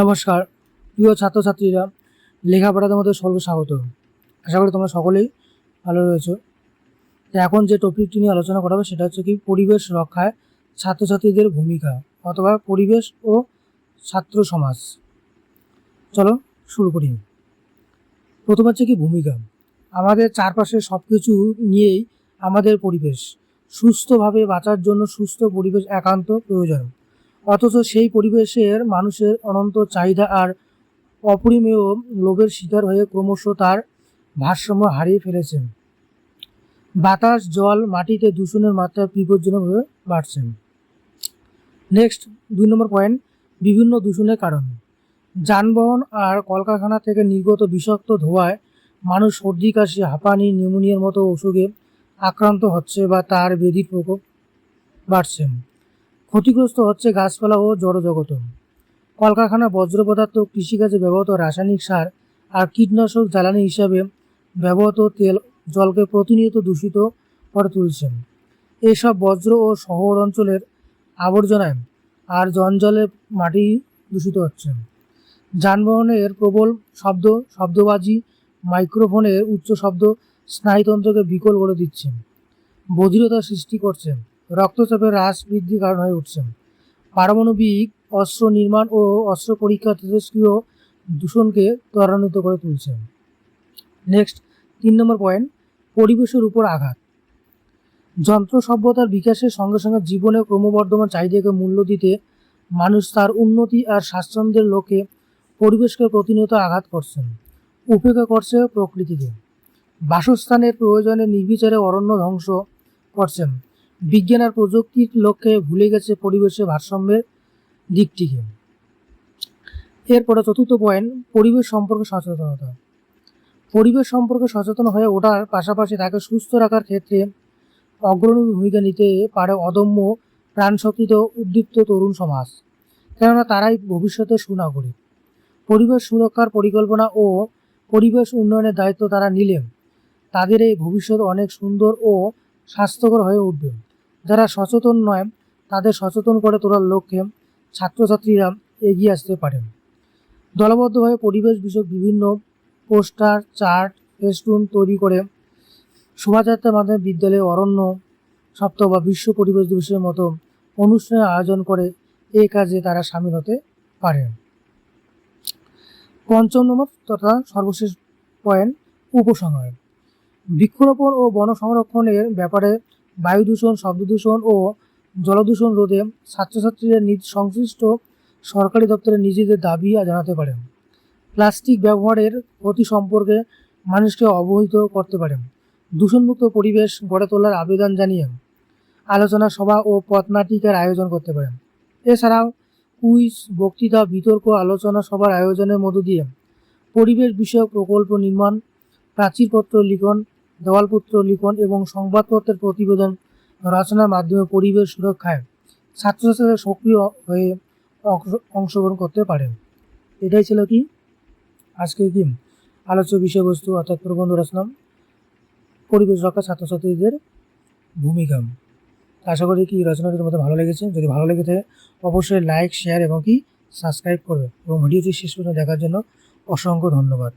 নমস্কার। প্রিয় ছাত্রছাত্রীরা লেখাপড়া তোমাদের সকলকে স্বাগত। আশা করি তোমরা সকলেই ভালো রয়েছো। এখন যে টপিকটি নিয়ে আলোচনা করা হবে, সেটা হচ্ছে কি পরিবেশ রক্ষায় ছাত্রছাত্রীদের ভূমিকা অথবা পরিবেশ ও ছাত্র সমাজ। চলো শুরু করি। প্রথম হচ্ছে কি ভূমিকা। আমাদের চারপাশে সব কিছু নিয়েই আমাদের পরিবেশ। সুস্থভাবে বাঁচার জন্য সুস্থ পরিবেশ একান্ত প্রয়োজন। অথচ সেই পরিবেশের মানুষের অনন্ত চাহিদা আর অপরিমেয় লোভের শিকার হয়ে ক্রমশ তার ভারসাম্য হারিয়ে ফেলেছেন। বাতাস, জল, মাটিতে দূষণের মাত্রা বিপজ্জনকভাবে বাড়ছে নেক্সট দুই নম্বর পয়েন্ট বিভিন্ন দূষণের কারণ। যানবাহন আর কলকারখানা থেকে নির্গত বিষাক্ত ধোঁয়ায় মানুষ সর্দি, কাশি, হাঁপানি, নিউমোনিয়ার মতো অসুখে আক্রান্ত হচ্ছে বা তার বেধির প্রকোপ বাড়ছে। ক্ষতিগ্রস্ত হচ্ছে গাছপালা ও জড়জগত। কলকারখানা বজ্র পদার্থ কৃষিকাজে ব্যবহৃত রাসায়নিক সার আর কীটনাশক জ্বালানি হিসাবে ব্যবহৃত তেল জলকে প্রতিনিয়ত দূষিত করে তুলছে এইসব বজ্র ও শহর অঞ্চলের আবর্জনায় আর জঞ্জলে মাটি দূষিত হচ্ছে। যানবাহনের প্রবল শব্দ, শব্দবাজি, মাইক্রোফোনের উচ্চ শব্দ, স্নায়ুতন্ত্রকে বিকল করে দিচ্ছে। বধিরতা সৃষ্টি করছে। রক্তচাপের হ্রাস বৃদ্ধির কারণ হয়ে উঠছে। পারমাণবিক অস্ত্র নির্মাণ ও অস্ত্র পরীক্ষা তেজস্ক্রিয় দূষণকে ত্বরান্বিত করে তুলছে। নেক্সট তিন নম্বর পয়েন্ট পরিবেশের উপর আঘাত। যন্ত্র সভ্যতার বিকাশের সঙ্গে সঙ্গে জীবনে ক্রমবর্ধমান চাহিদাকে মূল্য দিতে মানুষ তার উন্নতি আর স্বাচ্ছন্দ্যের লোকে পরিবেশকে প্রতিনিয়ত আঘাত করছেন, উপেক্ষা করছে প্রকৃতিকে। বাসস্থানের প্রয়োজনে নির্বিচারে অরণ্য ধ্বংস করছেন। বিজ্ঞান আর প্রযুক্তির লক্ষ্যে ভুলে গেছে পরিবেশের ভারসাম্যের দিকটিকে। এরপরে চতুর্থ পয়েন্ট পরিবেশ সম্পর্কে সচেতনতা। পরিবেশ সম্পর্কে সচেতন হয়ে ওঠার পাশাপাশি তাকে সুস্থ রাখার ক্ষেত্রে অগ্রণী ভূমিকা নিতে পারে অদম্য প্রাণশক্তিত উদ্দীপ্ত তরুণ সমাজ। কেননা তারাই ভবিষ্যতে সুনাগরিক। পরিবেশ সুরক্ষার পরিকল্পনা ও পরিবেশ উন্নয়নের দায়িত্ব তারা নিলে তাদের এই ভবিষ্যৎ অনেক সুন্দর ও স্বাস্থ্যকর হয়ে উঠবে। যারা সচেতন নয়, তাদের সচেতন করে তোলার লক্ষ্যে ছাত্রছাত্রীরা এগিয়ে আসতে পারেন দলবদ্ধভাবে পরিবেশ বিষয়ক বিভিন্ন পোস্টার, চার্ট, ফেস্টুন তৈরি করে শোভাযাত্রার মাধ্যমে বিদ্যালয়ে, অরণ্য, সপ্তাহ বা বিশ্ব পরিবেশ দিবসের মতো অনুষ্ঠানের আয়োজন করে এই কাজে তারা সামিল হতে পারেন পঞ্চম নম্বর তথা সর্বশেষ পয়েন্ট, উপসংহার। বৃক্ষরোপণ ও বন সংরক্ষণের ব্যাপারে বায়ু দূষণ শব্দ দূষণ ও জলদূষণ রোধে ছাত্রছাত্রীরা নিজ সংশ্লিষ্ট সরকারি দপ্তরে নিজেদের দাবি জানাতে পারেন। প্লাস্টিক ব্যবহারের ক্ষতি সম্পর্কে মানুষকে অবহিত করতে পারেন। দূষণমুক্ত পরিবেশ গড়ে তোলার আবেদন জানিয়ে আলোচনা সভা ও পথনাটিকার আয়োজন করতে পারেন। এছাড়াও কুইজ, বক্তৃতা, বিতর্ক, আলোচনা সভার আয়োজনের মধ্য দিয়ে পরিবেশ বিষয়ক প্রকল্প নির্মাণ, প্রাচীরপত্র লিখন দেওয়ালপত্র লিখন এবং সংবাদপত্রের প্রতিবেদন রচনার মাধ্যমে পরিবেশ সুরক্ষায় ছাত্রছাত্রীরা সক্রিয় হয়ে অংশগ্রহণ করতে পারেন। এটাই ছিল কি? আজকে কি? আলোচ্য বিষয়বস্তু, অর্থাৎ প্রবন্ধ রচনা। পরিবেশ রক্ষা ছাত্রছাত্রীদের ভূমিকা। আশা করি কি রচনাটি তোমাদের ভালো লেগেছে। যদি ভালো লেগে থাকে, অবশ্যই লাইক শেয়ার এবং কি সাবস্ক্রাইব করবে। এবং ভিডিওটি শেষ পর্যন্ত দেখার জন্য অসংখ্য ধন্যবাদ।